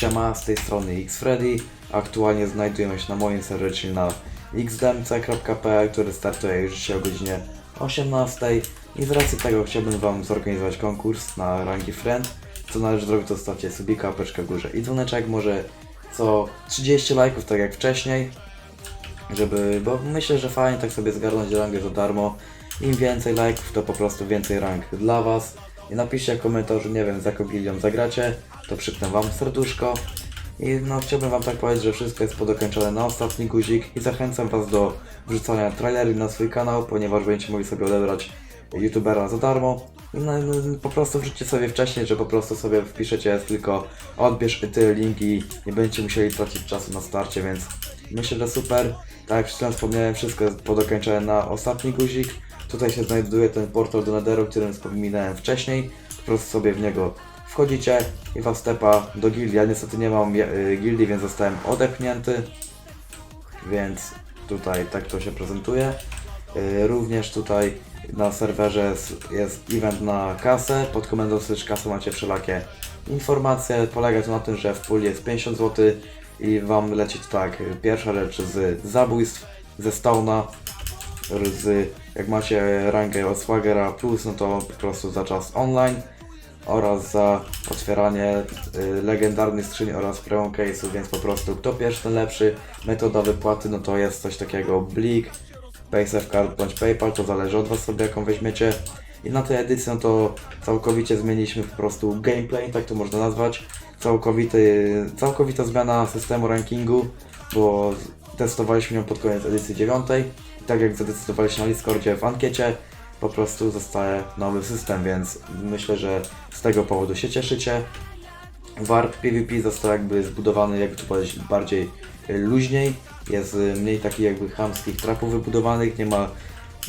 Siema, z tej strony Xfreddy. Aktualnie znajdujemy się na moim czyli na xdmc.pl, który startuje już dzisiaj o godzinie 18. I z racji tego chciałbym Wam zorganizować konkurs na rangi Friend. Co należy zrobić, to zostawcie subika, apeczkę w górze i dzwoneczek, może co 30 lajków, tak jak wcześniej żeby, bo myślę, że fajnie tak sobie zgarnąć rangę za darmo. Im więcej lajków, to po prostu więcej rank dla Was. I napiszcie w komentarzu, nie wiem, z jaką gildią zagracie, to przypnę Wam serduszko. I no, chciałbym Wam tak powiedzieć, że wszystko jest podokończone na ostatni guzik i zachęcam Was do wrzucania trailery na swój kanał, ponieważ będziecie mogli sobie odebrać youtubera za darmo. No, no, po prostu wrzućcie sobie wcześniej, że po prostu sobie wpiszecie tylko odbierz ty link i nie będziecie musieli tracić czasu na starcie, więc myślę, że super. Tak jak wspomniałem, wszystko jest podokończone na ostatni guzik. Tutaj się znajduje ten portal do Netheru, o którym wspominałem wcześniej. Po prostu sobie w niego wchodzicie i was stepa do gildii. Ja niestety nie mam y, gildii, więc zostałem odepchnięty. Więc tutaj tak to się prezentuje. Y, Również tutaj na serwerze jest, jest event na kasę. Pod komendą slash kasę macie wszelakie informacje. Polega to na tym, że w puli jest 50 zł i Wam leci tak. Pierwsza rzecz z zabójstw, ze Stone'a, z, jak macie rangę od Swagera Plus, no to po prostu za czas online oraz za otwieranie y, legendarnych oraz premium case'ów, więc po prostu kto pierwszy, ten lepszy. Metoda wypłaty, no to jest coś takiego Blik, PaySafe Card bądź PayPal, to zależy od Was sobie jaką weźmiecie. I na tej edycji no to całkowicie zmieniliśmy po prostu gameplay, tak to można nazwać. Całkowity, całkowita zmiana systemu rankingu, bo testowaliśmy ją pod koniec edycji 9. Tak jak zadecydowaliśmy na Discordzie w ankiecie, po prostu zostaje nowy system, więc myślę, że z tego powodu się cieszycie. Warp PvP został jakby zbudowany, jakby to powiedzieć, bardziej y, luźniej. Jest y, mniej takich jakby chamskich trapów wybudowanych, nie ma...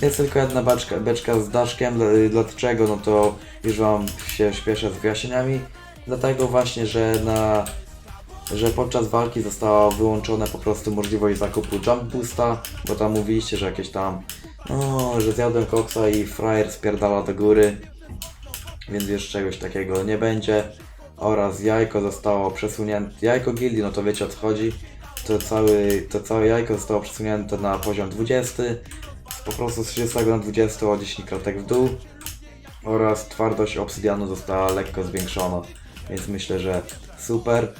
Jest tylko jedna beczka, beczka z daszkiem, y, dlaczego? No to już Wam się śpieszę z wyjaśnieniami. Dlatego właśnie, że na że podczas walki została wyłączona po prostu możliwość zakupu jump boosta, bo tam mówiliście, że jakieś tam, no, że zjadłem koksa i frajer spierdala do góry, więc już czegoś takiego nie będzie. Oraz jajko zostało przesunięte, jajko gildii, no to wiecie o co chodzi, to, cały, to całe jajko zostało przesunięte na poziom 20, po prostu z 30 na 20 o 10 kratek w dół oraz twardość obsydianu została lekko zwiększona, więc myślę, że super.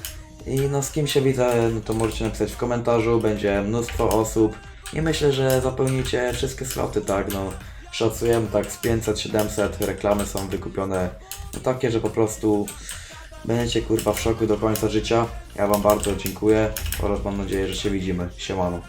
I no z kim się widzę, no to możecie napisać w komentarzu, będzie mnóstwo osób i myślę, że zapełnicie wszystkie sloty, tak, no szacujemy tak z 500-700, reklamy są wykupione, no takie, że po prostu będziecie kurwa w szoku do końca życia. Ja wam bardzo dziękuję oraz mam nadzieję, że się widzimy. Siemano.